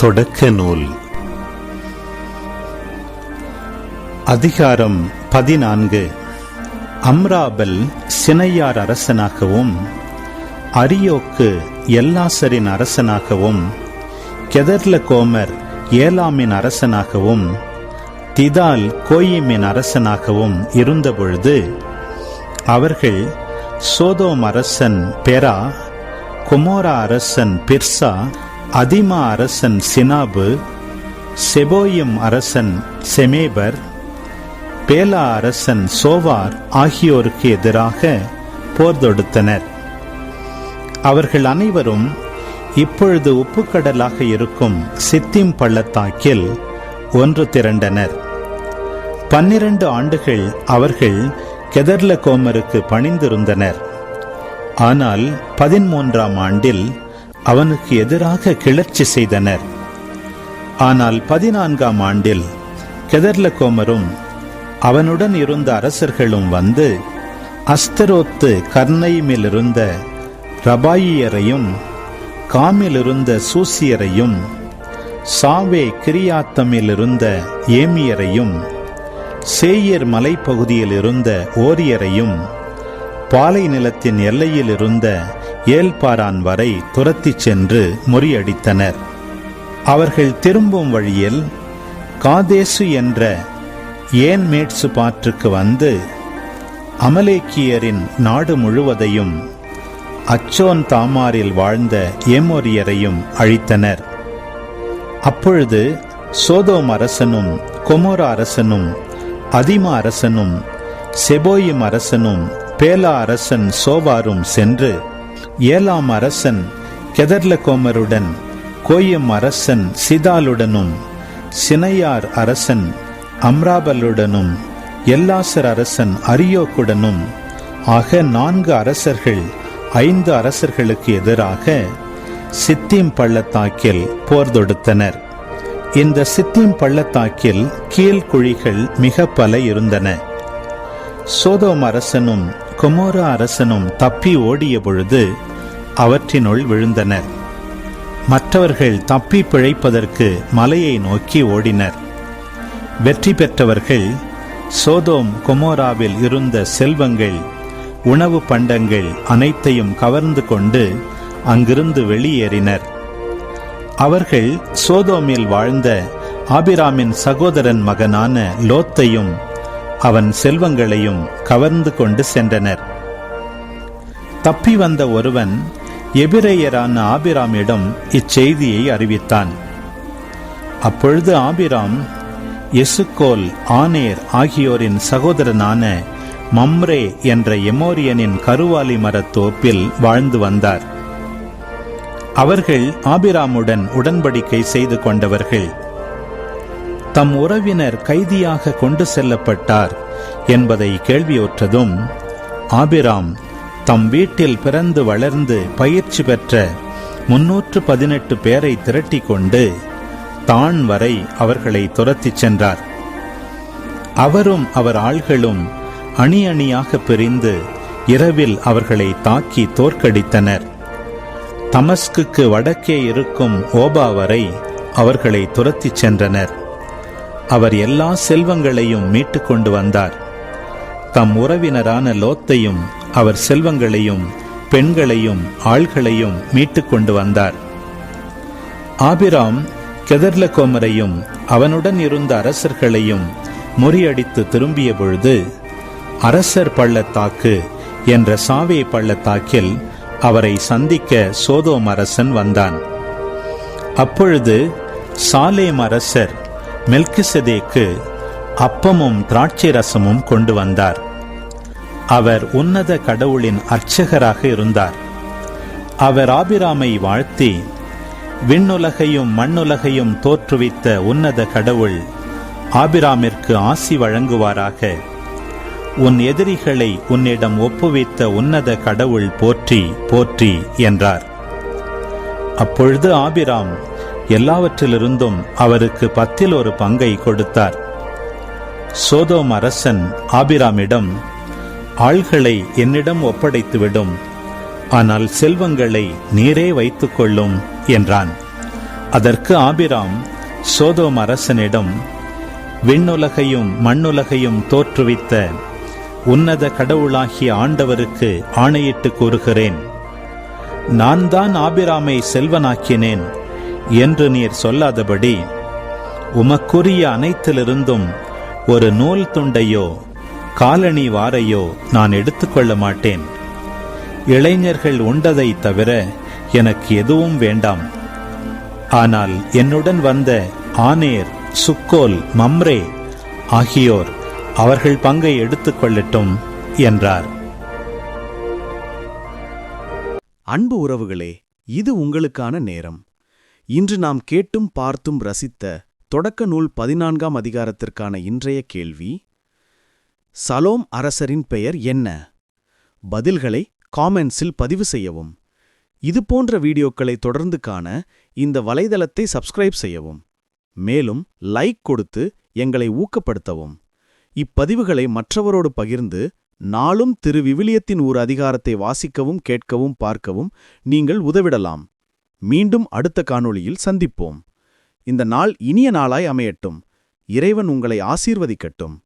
தொடக்க நூல். அதிகாரம் பதினான்கு. அம்ராபல் சினையார் அரசனாகவும் அரியோக்கு எல்லாசரின் அரசனாகவும் கெதர்லகோமர் ஏலாமின் அரசனாகவும் திதால் கோயிமின் அரசனாகவும் இருந்தபொழுது அவர்கள் சோதோம் அரசன் பெரா குமோரா அரசன் பிர்சா அதிமா அரசன் சினாபு செபோயிம் அரசன் செமேபர் பேலா அரசன் சோவார் ஆகியோருக்கு எதிராக போர் தொடுத்தனர். அவர்கள் அனைவரும் இப்பொழுது உப்புக்கடலாக இருக்கும் சித்திம் பள்ளத்தாக்கில் ஒன்று திரண்டனர். பன்னிரண்டு ஆண்டுகள் அவர்கள் கெதர்ல கோமருக்கு பணிந்திருந்தனர். ஆனால் பதிமூன்றாம் ஆண்டில் அவனுக்கு எதிராக கிளர்ச்சி செய்தனர். ஆனால் பதினான்காம் ஆண்டில் கெதர்லகோமரும் அவனுடன் இருந்த அரசர்களும் வந்து அஸ்தரோத்து கர்ணைமில் இருந்த ரபாயியரையும் காமில் இருந்த சூசியரையும் சாவே கிரியாத்தமில் இருந்த ஏமியரையும் சேயர் மலைப்பகுதியில் இருந்த ஓரியரையும் பாலை நிலத்தின் எல்லையில் இருந்த ஏல்பாரான் வரை துரத்திச் சென்று முறியடித்தனர். அவர்கள் திரும்பும் வழியில் காதேசு என்ற ஏன் மேட்சு பாற்றுக்கு வந்து அமலேக்கியரின் நாடு முழுவதையும் அச்சோன் தாமாரில் வாழ்ந்த ஏமோரியரையும் அழித்தனர். அப்பொழுது சோதோம் அரசனும் கொமோரா அரசனும் அதிமா அரசனும் செபோயிம் அரசனும் பேலா அரசன் சோவாரும் சென்று ஏலாம் அரசன் கெதர்லகோமருடன் கோயம் அரசன் சிதாலுடனும் சினையார் அரசன் அம்ராபலுடனும் எல்லாசர் அரசன் அரியோக்குடனும் ஆக நான்கு அரசர்கள் ஐந்து அரசர்களுக்கு எதிராக சித்திம் பள்ளத்தாக்கில் போர் தொடுத்தனர். இந்த சித்திம் பள்ளத்தாக்கில் கீழ்குழிகள் மிக பல இருந்தன. சோதோம் அரசனும் கொமோரா அரசனும் தப்பி ஓடிய பொழுது அவற்றினுள் விழுந்தனர். மற்றவர்கள் தப்பி பிழைப்பதற்கு மலையை நோக்கி ஓடினர். வெற்றி பெற்றவர்கள் சோதோம் கொமோராவில் இருந்த செல்வங்கள் உணவு பண்டங்கள் அனைத்தையும் கவர்ந்து கொண்டு அங்கிருந்து வெளியேறினர். அவர்கள் சோதோமில் வாழ்ந்த ஆபிராமின் சகோதரன் மகனான லோத்தையும் அவன் செல்வங்களையும் கவர்ந்து கொண்டு சென்றனர். தப்பி வந்த ஒருவன் எபிரேயரான ஆபிராமிடம் இச்செய்தியை அறிவித்தான். அப்பொழுது ஆபிராம் எசுக்கோல் ஆனேர் ஆகியோரின் சகோதரனான மம்ரே என்ற எமோரியனின் கருவாலி மரத் தோப்பில் வாழ்ந்து வந்தார். அவர்கள் ஆபிராமுடன் உடன்படிக்கை செய்து கொண்டவர்கள். தம் உறவினர் கைதியாக கொண்டு செல்லப்பட்டார் என்பதை கேள்வியுற்றதும் ஆபிராம் தம் வீட்டில் பிறந்து வளர்ந்து பயிற்சி பெற்ற முன்னூற்று பதினெட்டு பேரை திரட்டிக் கொண்டு தான் வரை அவர்களை துரத்திச் சென்றார். அவரும் அவர் ஆள்களும் அணி அணியாக பிரிந்து இரவில் அவர்களை தாக்கி தோற்கடித்தனர். தமஸ்குக்கு வடக்கே இருக்கும் ஓபா வரை அவர்களை துரத்திச் சென்றனர். அவர் எல்லா செல்வங்களையும் மீட்டுக் கொண்டு வந்தார். தம் உறவினரான லோத்தையும் அவர் செல்வங்களையும் பெண்களையும் ஆள்களையும் மீட்டு கொண்டு வந்தார். ஆபிராம் கெதர்லகோமரையும் அவனுடன் இருந்த அரசர்களையும் முறியடித்து திரும்பிய பொழுது அரசர் பள்ளத்தாக்கு என்ற சாவே பள்ளத்தாக்கில் அவரை சந்திக்க சோதோம் அரசன் வந்தான். அப்பொழுது சாலேம் அரசர் மெல்கிசதேக்கு அப்பமும் திராட்சை ரசமும் கொண்டு வந்தார். அவர் உன்னத கடவுளின் அர்ச்சகராக இருந்தார். அவர் ஆபிராமை வாழ்த்தி விண்ணுலகையும் மண்ணுலகையும் தோற்றுவித்த உன்னத கடவுள் ஆபிராமிற்கு ஆசி வழங்குவாராக. உன் எதிரிகளை உன்னிடம் ஒப்புவித்த உன்னத கடவுள் போற்றி போற்றி என்றார். அப்பொழுது ஆபிராம் எல்லாவற்றிலிருந்தும் அவருக்கு பத்தில் ஒரு பங்கை கொடுத்தார். சோதோம் அரசன் ஆபிராமிடம் ஆள்களை என்னிடம் ஒப்படைத்துவிடும். ஆனால் செல்வங்களை நீரே வைத்துக் கொள்ளும் என்றான். அதற்கு ஆபிராம் சோதோம் அரசனிடம் விண்ணுலகையும் மண்ணுலகையும் தோற்றுவித்த உன்னத கடவுளாகிய ஆண்டவருக்கு ஆணையிட்டு கூறுகிறேன். நான் தான் ஆபிராமை செல்வனாக்கினேன் என்று நீர் சொல்லாதபடி உமக்குரிய அனைத்திலிருந்தும் ஒரு நூல் துண்டையோ காலணி வாரையோ நான் எடுத்துக்கொள்ள மாட்டேன் இளைஞர்கள் உண்டதை தவிர எனக்கு எதுவும் வேண்டாம். ஆனால் என்னுடன் வந்த ஆனேர் சுக்கோல் மம்ரே ஆகியோர் அவர்கள் பங்கை எடுத்துக்கொள்ளட்டும் என்றார். அன்பு உறவுகளே இது உங்களுக்கான நேரம். இன்று நாம் கேட்டும் பார்த்தும் ரசித்த தொடக்க நூல் பதினான்காம் அதிகாரத்திற்கான இன்றைய கேள்வி சலோம் அரசரின் பெயர் என்ன? பதில்களை காமெண்ட்ஸில் பதிவு செய்யவும். இது போன்ற வீடியோக்களை தொடர்ந்து காண இந்த வலைதளத்தை சப்ஸ்கிரைப் செய்யவும். மேலும் லைக் கொடுத்து எங்களை ஊக்கப்படுத்தவும். இப்பதிவுகளை மற்றவரோடு பகிர்ந்து நாளும் திரு விவிலியத்தின் ஒரு அதிகாரத்தை வாசிக்கவும் கேட்கவும் பார்க்கவும் நீங்கள் உதவிடலாம். மீண்டும் அடுத்த காணொளியில் சந்திப்போம். இந்த நாள் இனிய நாளாய் அமையட்டும். இறைவன் உங்களை ஆசீர்வதிக்கட்டும்.